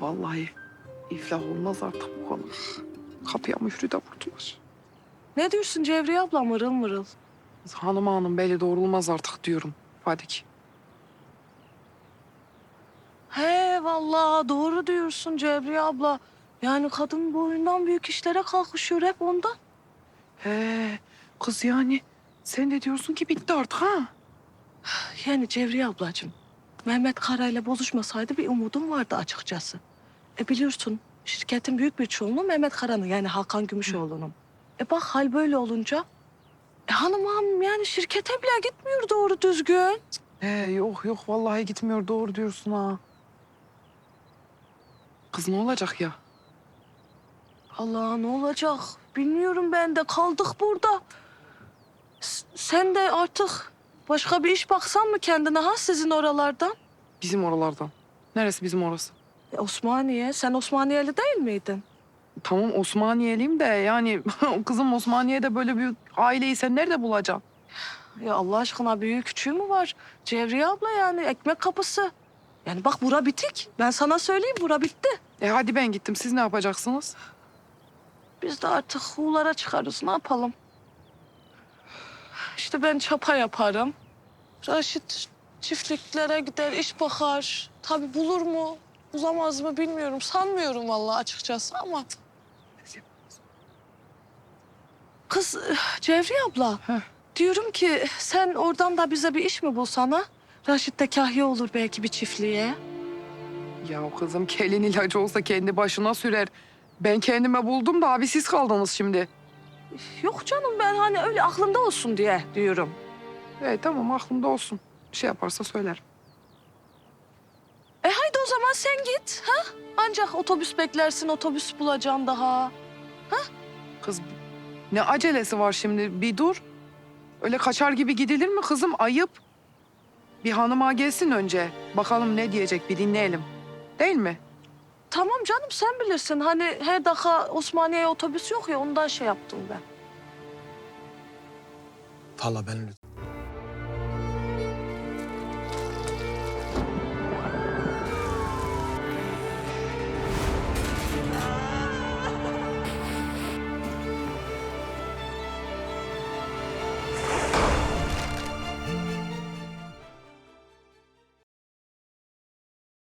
Vallahi iflah olmaz artık bu konu. Kapıya mührü de vurdular. Ne diyorsun Cevriye abla mırıl mırıl? Hanım hanım beli doğrulmaz artık diyorum Fadik. He vallahi doğru diyorsun Cevriye abla. Yani kadın boyundan büyük işlere kalkışıyor hep ondan. He kız yani sen de diyorsun ki bitti artık ha? Yani Cevriye ablacığım, Mehmet Kara'yla bozuşmasaydı bir umudum vardı açıkçası. E biliyorsun şirketin büyük bir çoğunluğu Mehmet Kara'nın yani Hakan Gümüşoğlu'nun. E bak hal böyle olunca e hanım hanım yani şirkete bile gitmiyor doğru düzgün. He yok yok vallahi gitmiyor doğru diyorsun ha. Kız ne olacak ya? Allah ne olacak bilmiyorum ben de kaldık burada. S- sen de artık başka bir iş baksan mı kendine ha sizin oralardan? Bizim oralardan. Neresi bizim orası? E, Osmaniye sen Osmaniyeli değil miydin? Tamam Osmaniyeliyim de yani kızım Osmaniye'de böyle bir aileyi sen nerede bulacaksın? Ya Allah aşkına büyüğü küçüğü mü var? Cevriye abla yani ekmek kapısı. Yani bak bura bitik. Ben sana söyleyeyim bura bitti. E hadi ben gittim siz ne yapacaksınız? Biz de artık huğlara çıkarız ne yapalım? İşte ben çapa yaparım. Raşit çiftliklere gider iş bakar. Tabii bulur mu bulamaz mı bilmiyorum. Sanmıyorum vallahi açıkçası ama. Kız Cevriye abla. Heh. Diyorum ki sen oradan da bize bir iş mi bulsana? Raşit de kahya olur belki bir çiftliğe. Ya kızım kelin ilacı olsa kendi başına sürer. Ben kendime buldum da abi siz kaldınız şimdi. Yok canım ben hani öyle aklımda olsun diye diyorum. E tamam aklımda olsun. Bir şey yaparsa söylerim. E haydi o zaman sen git. Ha? Ancak otobüs beklersin, otobüs bulacaksın daha. Kız ne acelesi var şimdi bir dur. Öyle kaçar gibi gidilir mi kızım ayıp. Bir hanıma gelsin önce. Bakalım ne diyecek bir dinleyelim. Değil mi? Tamam canım sen bilirsin. Hani her dakika Osmaniye'ye otobüs yok ya ondan şey yaptım ben. Valla ben